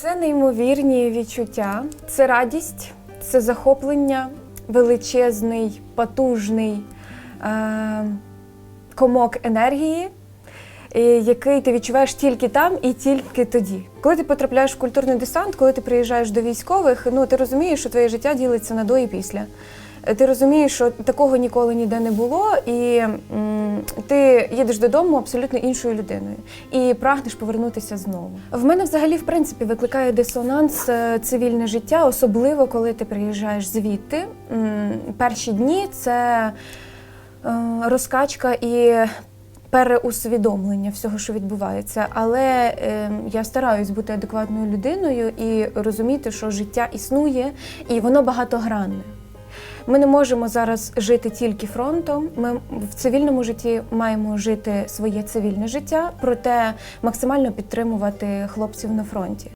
Це неймовірні відчуття, це радість, це захоплення, величезний, потужний е- комок енергії, який ти відчуваєш тільки там і тільки тоді. Коли ти потрапляєш в культурний десант, коли ти приїжджаєш до військових, ну ти розумієш, що твоє життя ділиться на до і після. Ти розумієш, що такого ніколи ніде не було, і м, ти їдеш додому абсолютно іншою людиною і прагнеш повернутися знову. В мене взагалі в принципі викликає дисонанс е, цивільне життя, особливо коли ти приїжджаєш звідти. М, Перші дні це е, розкачка і переусвідомлення всього, що відбувається. Але е, я стараюсь бути адекватною людиною і розуміти, що життя існує і воно багатогранне. Ми не можемо зараз жити тільки фронтом. Ми в цивільному житті маємо жити своє цивільне життя, проте максимально підтримувати хлопців на фронті.